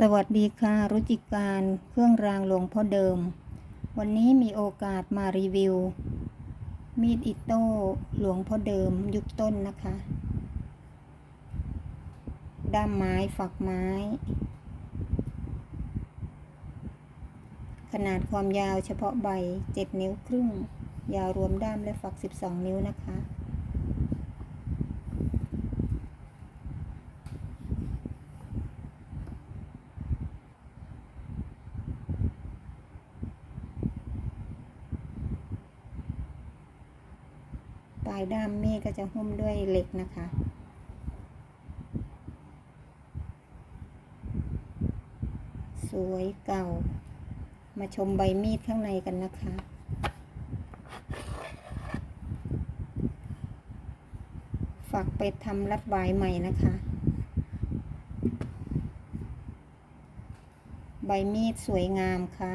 สวัสดีค่ะ รุจิการเครื่องรางหลวงพ่อเดิม วันนี้มีโอกาสมารีวิว มีดอิโต้หลวงพ่อเดิมยุคต้นนะคะ ด้ามไม้ฝักไม้ ขนาดความยาวเฉพาะใบ 7 นิ้วครึ่ง ยาวรวมด้ามและฝัก 12 นิ้วนะคะ ปลายด้ามมีดก็จะหุ้มด้วยเหล็กนะคะ สวยเก่า มาชมใบมีดข้างในกันนะคะฝากไปทำรัดวายใหม่นะคะ ใบมีดสวยงามค่ะ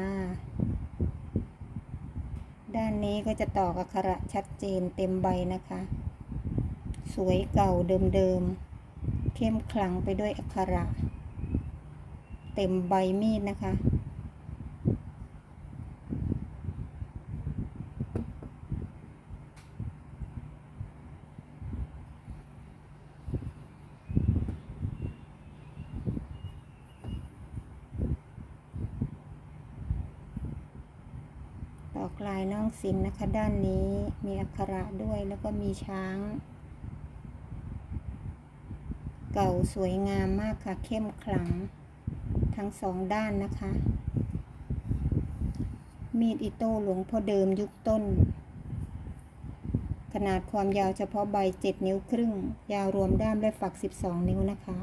ด้านนี้ก็จะตอกอักขระชัดเจนเต็มใบนะคะ สวยเก่าเดิมๆเข้มขลังไปด้วยอักขระ เต็มใบมีดนะคะ ต อกลายน้องสินนะคะ ด้านนี้มีอักขระด้วยแล้วก็มีช้าง เก่าสวยงามมากค่ะ เข้มขลัง ทั้งสองด้านนะคะ มีดอิโต้หลวงพ่อเดิมยุคต้น ขนาดความยาวเฉพาะใบ 7 นิ้วครึ่ง ยาวรวมด้ามและฝัก 12 นิ้วนะคะ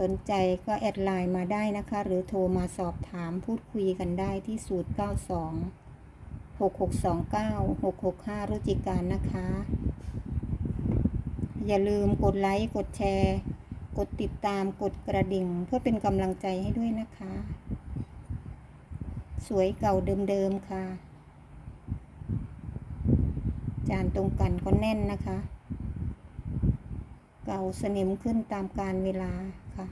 สนใจก็แอดไลน์มาได้นะคะ หรือโทรมาสอบถามพูดคุยกันได้ที่ 092 6629 665รุจิการนะคะ อย่าลืมกดไลค์กดแชร์ กดติดตามกดกระดิ่ง เพื่อเป็นกำลังใจให้ด้วยนะคะ สวยเก่าเดิมๆค่ะ จานตรงกันก็แน่นนะคะ เก่าสนิมขึ้นตามการเวลา ค่ะ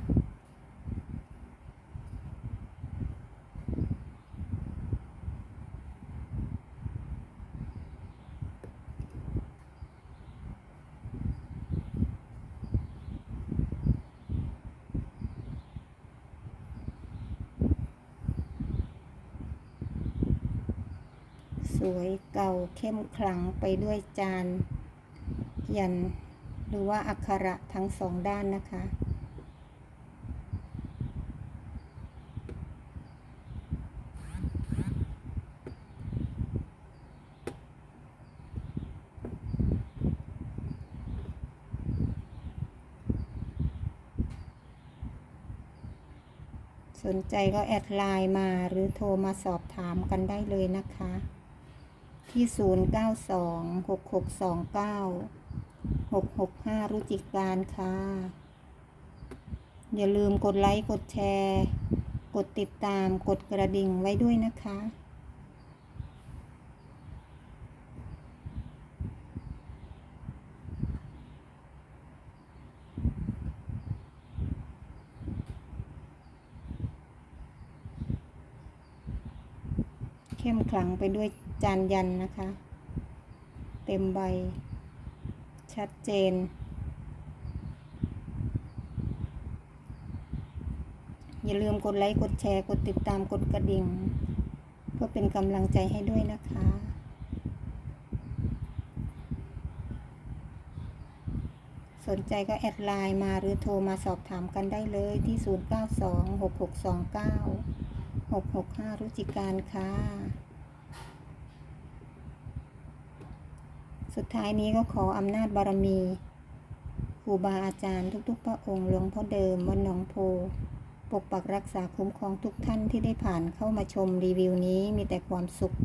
สวยเก่าเข้มขลังไปด้วยจาน ยันหรือว่าอักขระทั้งสองด้านนะคะ สนใจก็แอดไลน์มาหรือโทรมาสอบถามกันได้เลยนะคะ ที่ 092 6629 665 รุจิการค่ะ อย่าลืมกดไลค์ กดแชร์ กดติดตาม กดกระดิ่งไว้ด้วยนะคะ เข้มขลังไปด้วยจานยันนะคะ เต็มใบ ชัดเจน อย่าลืมกดไลค์ กดแชร์ กดติดตาม กดกระดิ่ง เพื่อเป็นกำลังใจให้ด้วยนะคะสนใจก็แอดไลน์มาหรือโทรมาสอบถามกันได้เลยที่ 092 6629 665รุจิการค่ะ สุดท้ายนี้ก็ขออำนาจบารมีครูบาอาจารย์ทุกๆ พระองค์หลวงพ่อเดิมวัดหนองโพปกปักรักษาคุ้มครองทุกท่านที่ได้ผ่านเข้ามาชมรีวิวนี้มีแต่ความสุข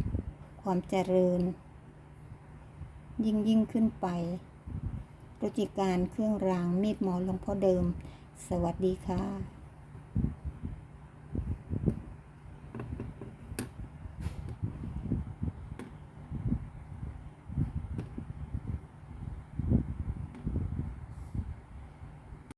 ความเจริญ ยิ่งยิ่งขึ้นไปรุจิการเครื่องรางมีดหมอหลวงพ่อเดิม สวัสดีค่ะ